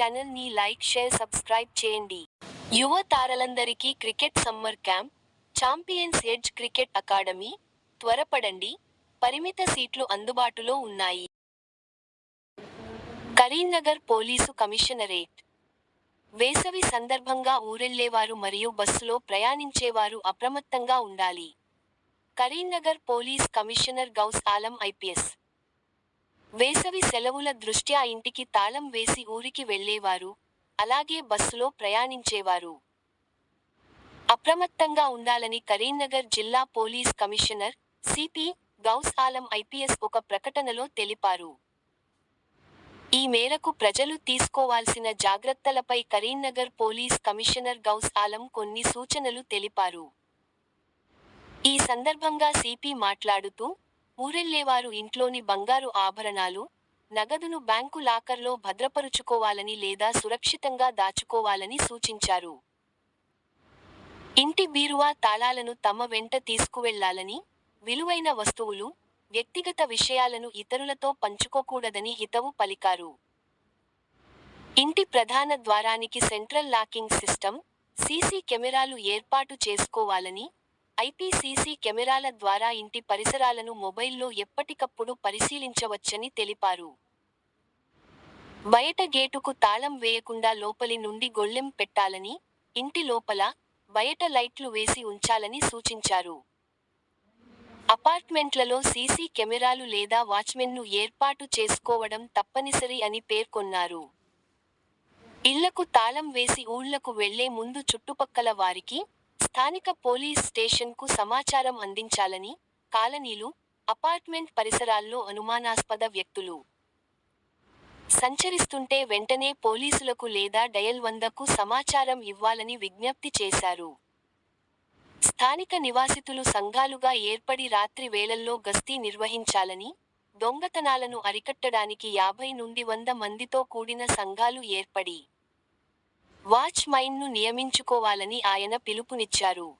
ఛానల్ని like share subscribe చేయండి. యువ తారలందరికీ cricket summer camp champions edge cricket academy త్వరపడండి. పరిమిత సీట్లు అందుబాటులో ఉన్నాయి. Karimnagar police commissionerate. వేసవి సందర్భంగా ఊరెళ్ళేవారు మరియు బస్సులో ప్రయాణించేవారు అప్రమత్తంగా ఉండాలి. Karimnagar police commissioner Ghouse Alam IPS. వేసవి సెలవుల దృష్ట్యా ఇంటికి తాళం వేసి ఊరికి వెళ్ళేవారు అలాగే బస్సులో ప్రయాణించేవారు. అప్రమత్తంగా ఉండాలని కరీంనగర్ జిల్లా police commissioner CP Ghouse Alam IPS ఒక ప్రకటనలో తెలిపారు. ఈ మేరకు ప్రజలు తీసుకోవాల్సిన జాగ్రత్తలపై కరీంనగర్ పోలీస్ కమిషనర్ గౌస్ ఆలం కొన్ని సూచనలు తెలిపారు. ఈ సందర్భంగా సిపి మాట్లాడుతూ ఊరెళ్ళేవారు ఇంట్లోని బంగారు ఆభరణాలు నగదును బ్యాంకు లాకర్లో భద్రపరుచుకోవాలని లేదా సురక్షితంగా దాచుకోవాలని సూచించారు. ఇంటి బీరువా తాళాలను తమ వెంట తీసుకువెళ్ళాలని విలువైన వస్తువులు వ్యక్తిగత విషయాలను ఇతరులతో పంచుకోకూడదని హితవు పలికారు. ఇంటి ప్రధాన ద్వారానికి సెంట్రల్ లాకింగ్ సిస్టమ్ సీసీ కెమెరాలు ఏర్పాటు చేసుకోవాలని ఐపీసీసీ కెమెరాల ద్వారా ఇంటి పరిసరాలను మొబైల్లో ఎప్పటికప్పుడు పరిశీలించవచ్చని తెలిపారు. బయట గేటుకు తాళం వేయకుండా లోపలి నుండి గొళ్ళెం పెట్టాలని ఇంటి లోపల బయట లైట్లు వేసి ఉంచాలని సూచించారు. అపార్ట్మెంట్లలో సీసీ కెమెరాలు లేదా వాచ్మెన్ను ఏర్పాటు చేసుకోవడం తప్పనిసరి అని పేర్కొన్నారు. ఇళ్ళకు తాళం వేసి ఊళ్ళకు వెళ్ళే ముందు చుట్టుపక్కల వారికి స్థానిక పోలీస్ స్టేషన్కు సమాచారం అందించాలని కాలనీలు అపార్ట్మెంట్ పరిసరాల్లో అనుమానాస్పద వ్యక్తులు. సంచరిస్తుంటే వెంటనే పోలీసులకు లేదా డయల్ వందకు సమాచారం ఇవ్వాలని విజ్ఞప్తి చేశారు. స్థానిక నివాసితులు సంఘాలుగా ఏర్పడి రాత్రి వేళల్లో గస్తీ నిర్వహించాలని దొంగతనాలను అరికట్టడానికి యాభై నుండి వంద మందితో కూడిన సంఘాలు ఏర్పడి వాచ్ మైన్ను నియమించుకోవాలని ఆయన పిలుపునిచ్చారు.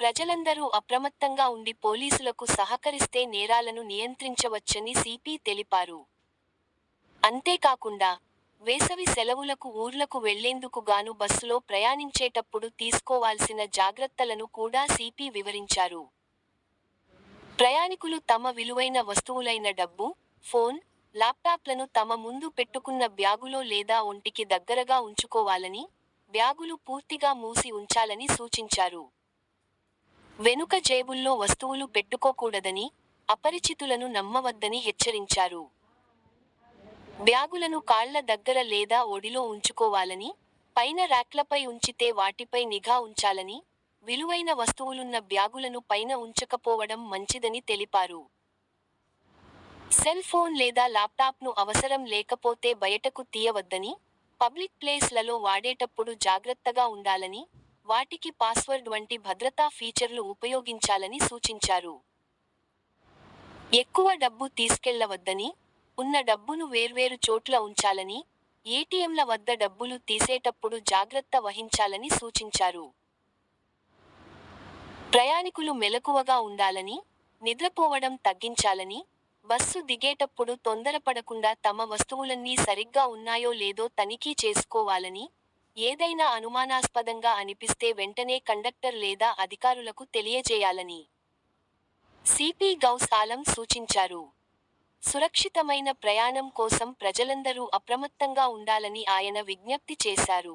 ప్రజలందరూ అప్రమత్తంగా ఉండి పోలీసులకు సహకరిస్తే నేరాలను నియంత్రించవచ్చని సిపి తెలిపారు. అంతేకాకుండా వేసవి సెలవులకు ఊర్లకు వెళ్ళేందుకు గాను బస్సులో ప్రయాణించేటప్పుడు తీసుకోవాల్సిన జాగ్రత్తలను కూడా సిపి వివరించారు. ప్రయాణికులు తమ విలువైన వస్తువులైన డబ్బు ఫోన్ ల్యాప్టాప్లను తమ ముందు పెట్టుకున్న బ్యాగులో లేదా ఒంటికి దగ్గరగా ఉంచుకోవాలని బ్యాగులు పూర్తిగా మూసి ఉంచాలని సూచించారు. వెనుక జేబుల్లో వస్తువులు పెట్టుకోకూడదని అపరిచితులను నమ్మవద్దని హెచ్చరించారు. బ్యాగులను కాళ్ళ దగ్గర లేదా ఒడిలో ఉంచుకోవాలని పైన ర్యాక్లపై ఉంచితే వాటిపై నిఘా ఉంచాలని విలువైన వస్తువులున్న బ్యాగులను పైన ఉంచకపోవడం మంచిదని తెలిపారు. సెల్ ఫోన్ లేదా ల్యాప్టాప్ను అవసరం లేకపోతే బయటకు తీయవద్దని పబ్లిక్ ప్లేస్లలో వాడేటప్పుడు జాగ్రత్తగా ఉండాలని వాటికి పాస్వర్డ్ వంటి భద్రతా ఫీచర్లు ఉపయోగించాలని సూచించారు. ఎక్కువ డబ్బు తీసుకెళ్ళవద్దని ఉన్న డబ్బును వేర్వేరు చోట్ల ఉంచాలని ఏటీఎంల వద్ద డబ్బులు తీసేటప్పుడు జాగ్రత్త వహించాలని సూచించారు. ప్రయాణికులు మెలకువగా ఉండాలని నిద్రపోవడం తగ్గించాలని బస్సు దిగేటప్పుడు తొందరపడకుండా తమ వస్తువులన్నీ సరిగ్గా ఉన్నాయో లేదో తనిఖీ చేసుకోవాలని ఏదైనా అనుమానాస్పదంగా అనిపిస్తే వెంటనే కండక్టర్ లేదా అధికారులకు తెలియజేయాలని సిపి గౌస్ ఆలం సూచించారు. సురక్షితమైన ప్రయాణం కోసం ప్రజలందరూ అప్రమత్తంగా ఉండాలని ఆయన విజ్ఞప్తి చేశారు.